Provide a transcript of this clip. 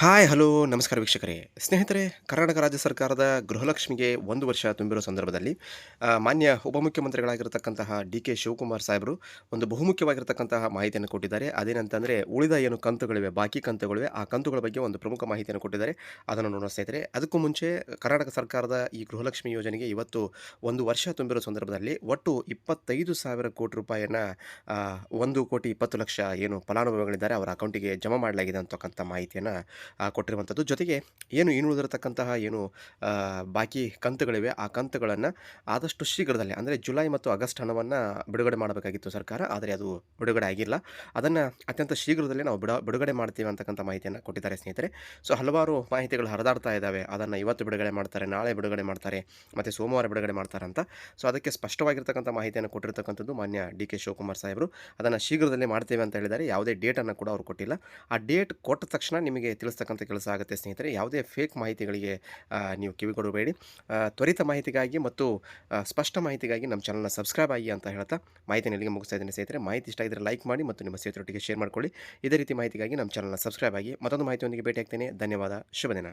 Hi, hello, ನಮಸ್ಕಾರ ವೀಕ್ಷಕರೇ. ಸ್ನೇಹಿತರೆ, ಕರ್ನಾಟಕ ರಾಜ್ಯ ಸರ್ಕಾರದ ಗೃಹಲಕ್ಷ್ಮಿಗೆ ಒಂದು ವರ್ಷ ತುಂಬಿರೋ ಸಂದರ್ಭದಲ್ಲಿ ಮಾನ್ಯ ಉಪಮುಖ್ಯಮಂತ್ರಿಗಳಾಗಿರ್ತಕ್ಕಂತಹ ಡಿ ಕೆ ಶಿವಕುಮಾರ್ ಸಾಹೇಬರು ಒಂದು ಬಹುಮುಖ್ಯವಾಗಿರ್ತಕ್ಕಂತಹ ಮಾಹಿತಿಯನ್ನು ಕೊಟ್ಟಿದ್ದಾರೆ. ಅದೇನಂತಂದರೆ, ಉಳಿದ ಏನು ಕಂತುಗಳಿವೆ, ಬಾಕಿ ಕಂತುಗಳಿವೆ, ಆ ಕಂತುಗಳ ಬಗ್ಗೆ ಒಂದು ಪ್ರಮುಖ ಮಾಹಿತಿಯನ್ನು ಕೊಟ್ಟಿದ್ದಾರೆ. ಅದನ್ನು ನೋಡೋಣ ಸ್ನೇಹಿತರೆ. ಅದಕ್ಕೂ ಮುಂಚೆ ಕರ್ನಾಟಕ ಸರ್ಕಾರದ ಈ ಗೃಹಲಕ್ಷ್ಮಿ ಯೋಜನೆಗೆ ಇವತ್ತು ಒಂದು ವರ್ಷ ತುಂಬಿರೋ ಸಂದರ್ಭದಲ್ಲಿ ಒಟ್ಟು ಇಪ್ಪತ್ತೈದು ಸಾವಿರ ಕೋಟಿ ರೂಪಾಯಿಯನ್ನು ಒಂದು ಕೋಟಿ ಇಪ್ಪತ್ತು ಲಕ್ಷ ಏನು ಫಲಾನುಭವಿಗಳಿದ್ದಾರೆ, ಅವರ ಅಕೌಂಟಿಗೆ ಜಮಾ ಮಾಡಲಾಗಿದೆ ಅಂತಕ್ಕಂಥ ಮಾಹಿತಿಯನ್ನು ಕೊಟ್ಟಿರುವಂಥದ್ದು. ಜೊತೆಗೆ ಏನು ಇನ್ನುಳಿದಿರತಕ್ಕಂತಹ ಏನು ಬಾಕಿ ಕಂತುಗಳಿವೆ, ಆ ಕಂತುಗಳನ್ನು ಆದಷ್ಟು ಶೀಘ್ರದಲ್ಲೇ, ಅಂದರೆ ಜುಲೈ ಮತ್ತು ಆಗಸ್ಟ್ ಹಣವನ್ನು ಬಿಡುಗಡೆ ಮಾಡಬೇಕಾಗಿತ್ತು ಸರ್ಕಾರ, ಆದರೆ ಅದು ಬಿಡುಗಡೆ ಆಗಿಲ್ಲ. ಅದನ್ನು ಅತ್ಯಂತ ಶೀಘ್ರದಲ್ಲೇ ನಾವು ಬಿಡ, ಬಿಡುಗಡೆ ಮಾಡ್ತೀವಿ ಅಂತಕ್ಕಂಥ ಮಾಹಿತಿಯನ್ನು ಕೊಟ್ಟಿದ್ದಾರೆ ಸ್ನೇಹಿತರೆ. ಸೊ, ಹಲವಾರು ಮಾಹಿತಿಗಳು ಹರಿದಾಡ್ತಾ ಇದ್ದಾವೆ. ಅದನ್ನು ಇವತ್ತು ಬಿಡುಗಡೆ ಮಾಡ್ತಾರೆ, ನಾಳೆ ಬಿಡುಗಡೆ ಮಾಡ್ತಾರೆ, ಮತ್ತು ಸೋಮವಾರ ಬಿಡುಗಡೆ ಮಾಡ್ತಾರೆ ಅಂತ. ಸೊ, ಅದಕ್ಕೆ ಸ್ಪಷ್ಟವಾಗಿರ್ತಕ್ಕಂಥ ಮಾಹಿತಿಯನ್ನು ಕೊಟ್ಟಿರ್ತಕ್ಕಂಥದ್ದು ಮಾನ್ಯ ಡಿ ಕೆ ಶಿವಕುಮಾರ್ ಸಾಹೇಬರು. ಅದನ್ನು ಶೀಘ್ರದಲ್ಲೇ ಮಾಡ್ತೇವೆ ಅಂತ ಹೇಳಿದ್ದಾರೆ. ಯಾವುದೇ ಡೇಟನ್ನು ಕೂಡ ಅವರು ಕೊಟ್ಟಿಲ್ಲ. ಆ ಡೇಟ್ ಕೊಟ್ಟ ತಕ್ಷಣ ನಿಮಗೆ ತಿಳಿಸ್ತಕ್ಕಂಥ ಕೆಲಸ ಆಗುತ್ತೆ ಸ್ನೇಹಿತರೆ. ಯಾವುದೇ ಫೇಕ್ ಮಾಹಿತಿಗಳಿಗೆ ನೀವು ಕಿವಿಗೊಡಬೇಡಿ ತ್ವರಿತ ಮಾಹಿತಿಗಾಗಿ ಮತ್ತು ಸ್ಪಷ್ಟ ಮಾಹಿತಿಗಾಗಿ ನಮ್ಮ ಚಾನಲ್ನ ಸಬ್ಸ್ಕ್ರೈಬ್ ಆಗಿ ಅಂತ ಹೇಳ್ತಾ ಮಾಹಿತಿ ನಿಲ್ಲಿಗೆ ಮುಗಿಸ್ತಾ ಇದ್ದೀನಿ ಸ್ನೇಹಿತರೆ. ಮಾಹಿತಿ ಇಷ್ಟ ಇದ್ದರೆ ಲೈಕ್ ಮಾಡಿ ಮತ್ತು ನಿಮ್ಮ ಸ್ನೇಹಿತರೊಟ್ಟಿಗೆ ಶೇರ್ ಮಾಡಿಕೊಳ್ಳಿ. ಇದೇ ರೀತಿ ಮಾಹಿತಿಗಾಗಿ ನಮ್ಮ ಚಾನಲ್ನ ಸಬ್ಸ್ಕ್ರೈಬ್ ಆಗಿ ಮತ್ತೊಂದು ಮಾಹಿತಿಯೊಂದಿಗೆ ಭೇಟಿಯಾಗ್ತೇನೆ. ಧನ್ಯವಾದ. ಶುಭ ದಿನ.